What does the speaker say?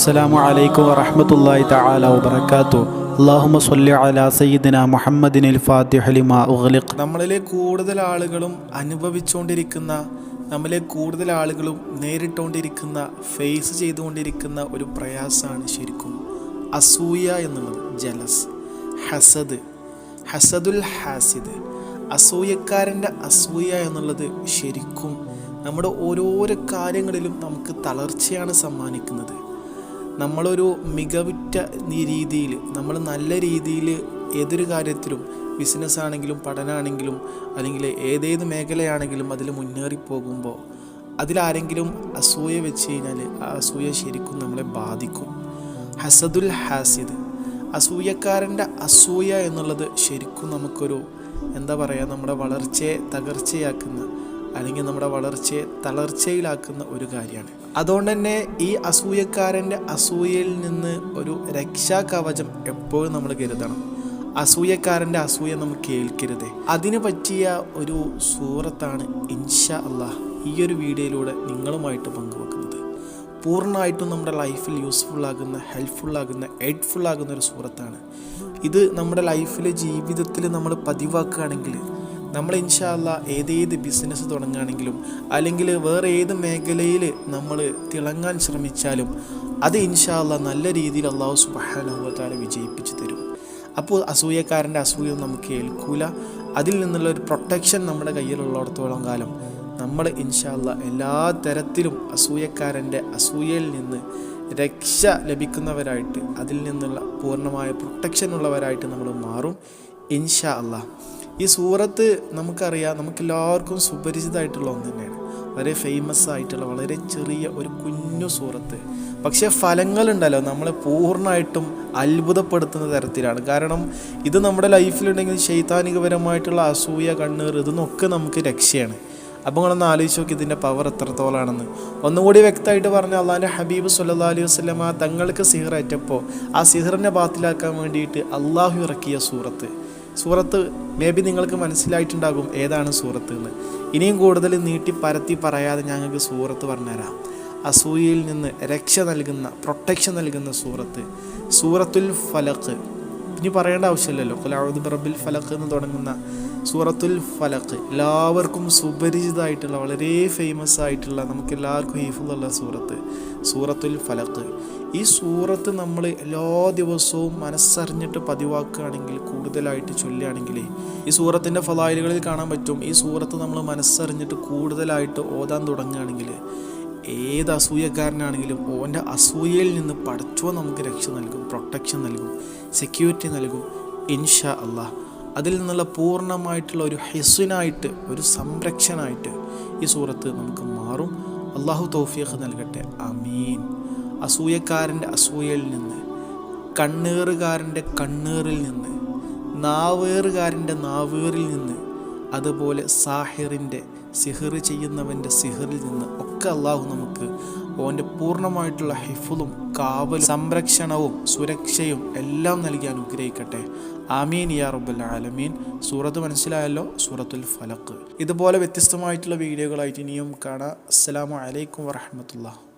അസ്സലാമു അലൈക്കും വറഹ്മത്തുള്ളാഹി തആല വബറകാതുഹു. അല്ലാഹുമ്മ സ്വല്ലി അലാ സയ്യിദിന മുഹമ്മദിൻ ഫാത്തിഹ ലിമാ ഉഗ്ലിഖ്. നമ്മളിലെ കൂടുതൽ ആളുകളും അനുഭവിച്ചുകൊണ്ടിരിക്കുന്ന നമ്മളിലെ കൂടുതൽ ആളുകളും നേരിട്ടുകൊണ്ടിരിക്കുന്ന ഫേസ് ചെയ്തുകൊണ്ടിരിക്കുന്ന ഒരു പ്രയാസമാണ് ശരിക്കും അസൂയ എന്നുള്ളത്. ജലസ് ഹസദ് ഹസദുൽ ഹാസിദ്. അസൂയക്കാരന്റെ അസൂയ എന്നുള്ളത് ശരിക്കും നമ്മുടെ ഓരോരോ കാര്യങ്ങളിലും നമുക്ക് തളർച്ചയാണ് സമ്മാനിക്കുന്നത്. നമ്മളൊരു മികവുറ്റ രീതിയിൽ നമ്മൾ നല്ല രീതിയിൽ ഏതൊരു കാര്യത്തിലും ബിസിനസ് ആണെങ്കിലും പഠനമാണെങ്കിലും അല്ലെങ്കിൽ ഏതേത് മേഖലയാണെങ്കിലും അതിൽ മുന്നേറി പോകുമ്പോൾ അതിലാരെങ്കിലും അസൂയ വെച്ച് കഴിഞ്ഞാൽ ആ അസൂയ ശരിക്കും നമ്മളെ ബാധിക്കും. ഹസദുൽ ഹാസിദ്. അസൂയക്കാരന്റെ അസൂയ എന്നുള്ളത് ശരിക്കും നമുക്കൊരു എന്താ പറയുക നമ്മുടെ വളർച്ചയെ തകർച്ചയാക്കുന്ന അല്ലെങ്കിൽ നമ്മുടെ വളർച്ചയെ തളർച്ചയിലാക്കുന്ന ഒരു കാര്യമാണ്. അതുകൊണ്ട് തന്നെ ഈ അസൂയക്കാരന്റെ അസൂയയിൽ നിന്ന് ഒരു രക്ഷാകവചം എപ്പോഴും നമ്മൾ കരുതണം. അസൂയക്കാരന്റെ അസൂയ നമുക്ക് കേൾക്കരുത്. അതിന് പറ്റിയ ഒരു സൂറത്താണ് ഇൻഷ അള്ളാഹ് ഈ ഒരു വീഡിയോയിലൂടെ നിങ്ങളുമായിട്ട് പങ്കുവെക്കുന്നത്. പൂർണമായിട്ടും നമ്മുടെ ലൈഫിൽ യൂസ്ഫുള്ളാകുന്ന ഹെൽപ്ഫുള്ളാകുന്ന ആകുന്ന ഒരു സൂറത്താണ്. ഇത് നമ്മുടെ ലൈഫിലെ ജീവിതത്തിൽ നമ്മൾ പതിവാക്കുകയാണെങ്കിൽ നമ്മൾ ഇൻഷാല്ല ഏതേത് ബിസിനസ് തുടങ്ങുകയാണെങ്കിലും അല്ലെങ്കിൽ വേറെ ഏത് മേഖലയിൽ നമ്മൾ തിളങ്ങാൻ ശ്രമിച്ചാലും അത് ഇൻഷാല്ല നല്ല രീതിയിൽ അള്ളാഹു സുബാനുഭവത്താലെ വിജയിപ്പിച്ച് തരും. അപ്പോൾ അസൂയക്കാരന്റെ അസൂയ നമുക്ക് ഏൽക്കൂല. അതിൽ നിന്നുള്ള ഒരു പ്രൊട്ടക്ഷൻ നമ്മുടെ കയ്യിലുള്ളിടത്തോളം കാലം നമ്മൾ ഇൻഷാല്ല എല്ലാ തരത്തിലും അസൂയക്കാരന്റെ അസൂയയിൽ നിന്ന് രക്ഷ ലഭിക്കുന്നവരായിട്ട് അതിൽ നിന്നുള്ള പൂർണമായ പ്രൊട്ടക്ഷൻ ഉള്ളവരായിട്ട് നമ്മൾ മാറും. ഇൻഷാ അള്ളാഹ് ഈ സൂറത്ത് നമുക്കറിയാം നമുക്കെല്ലാവർക്കും സുപരിചിതമായിട്ടുള്ള ഒന്ന് തന്നെയാണ്. വളരെ ഫേമസ് ആയിട്ടുള്ള വളരെ ചെറിയ ഒരു കുഞ്ഞു സൂറത്ത്. പക്ഷേ ഫലങ്ങളുണ്ടല്ലോ നമ്മളെ പൂർണമായിട്ടും അത്ഭുതപ്പെടുത്തുന്ന തരത്തിലാണ്. കാരണം ഇത് നമ്മുടെ ലൈഫിലുണ്ടെങ്കിൽ ശൈതാനികപരമായിട്ടുള്ള അസൂയ കണ്ണീർ ഇതൊന്നൊക്കെ നമുക്ക് രക്ഷയാണ്. അപ്പോൾ നിങ്ങളൊന്ന് ആലോചിച്ച് നോക്കി ഇതിന്റെ പവർ എത്രത്തോളാണെന്ന്. ഒന്നുകൂടി വ്യക്തമായിട്ട് പറഞ്ഞ അള്ളാഹിന്റെ ഹബീബ് സല്ലാ അലൈഹി വസ്ലമ തങ്ങൾക്ക് സിഹറേറ്റപ്പോൾ ആ സിഹറിനെ ബാത്തിലാക്കാൻ വേണ്ടിയിട്ട് അള്ളാഹു ഇറക്കിയ സൂറത്ത്. സൂറത്ത് മേ ബി നിങ്ങൾക്ക് മനസ്സിലായിട്ടുണ്ടാകും ഏതാണ് സൂറത്ത് എന്ന്. ഇനിയും കൂടുതൽ നീട്ടി പരത്തി പറയാതെ ഞങ്ങൾക്ക് സൂറത്ത് പറഞ്ഞുതരാം. അസൂയയിൽ നിന്ന് രക്ഷ നൽകുന്ന പ്രൊട്ടക്ഷൻ നൽകുന്ന സൂറത്ത്. സൂറത്തുൽ ഫലക്ക് ഇനി പറയേണ്ട ആവശ്യമില്ലല്ലോ. കുലാവുദ് ഫലക്ക് എന്ന് തുടങ്ങുന്ന സൂറത്തുൽ ഫലക്ക് എല്ലാവർക്കും സുപരിചിതമായിട്ടുള്ള വളരെ ഫേമസ് ആയിട്ടുള്ള നമുക്ക് എല്ലാവർക്കും ഹീഫുള്ള സൂറത്ത് സൂറത്തുൽ ഫലക്ക് ഈ സൂറത്ത് നമ്മൾ എല്ലാ ദിവസവും മനസ്സറിഞ്ഞിട്ട് പതിവാക്കുകയാണെങ്കിൽ കൂടുതലായിട്ട് ചൊല്ലുകയാണെങ്കിൽ ഈ സൂറത്തിന്റെ ഫലായിലുകളിൽ കാണാൻ പറ്റും. ഈ സൂറത്ത് നമ്മൾ മനസ്സറിഞ്ഞിട്ട് കൂടുതലായിട്ട് ഓതാൻ തുടങ്ങുകയാണെങ്കിൽ ഏത് അസൂയക്കാരനാണെങ്കിലും ഓന്റെ അസൂയയിൽ നിന്ന് പഠിച്ചോ നമുക്ക് രക്ഷ നൽകും പ്രൊട്ടക്ഷൻ നൽകും സെക്യൂരിറ്റി നൽകും ഇൻഷാ അള്ളാഹ് അതിൽ നിന്നുള്ള പൂർണമായിട്ടുള്ള ഒരു ഹെസുനായിട്ട് ഒരു സംരക്ഷനായിട്ട് ഈ സൂറത്ത് നമുക്ക് മാറും. അള്ളാഹു തൗഫീഖ് നൽകട്ടെ. അമീൻ അസൂയക്കാരന്റെ അസൂയയിൽ നിന്ന് കണ്ണേറുകാരന്റെ കണ്ണേറിൽ നിന്ന് നാവേറുകാരന്റെ നാവേറിൽ നിന്ന് അതുപോലെ സാഹിറിന്റെ സിഹർ ചെയ്യുന്നവന്റെ സിഹറിൽ നിന്ന് ഒക്കെ അള്ളാഹു നമുക്ക് ഓന്റെ പൂർണമായിട്ടുള്ള ഹിഫുലും കാവലും സംരക്ഷണവും സുരക്ഷയും എല്ലാം നൽകി അനുഗ്രഹിക്കട്ടെ. ആമീൻ യാ റബ്ബൽ ആലമീൻ. സൂറത്ത് മനസ്സിലായല്ലോ? സൂറത്തുൽ ഫലക്ക്. ഇതുപോലെ വ്യത്യസ്തമായിട്ടുള്ള വീഡിയോകളായിട്ട് ഇനിയും കാണാം. അസ്സലാമു അലൈക്കും വറഹമത്തുള്ള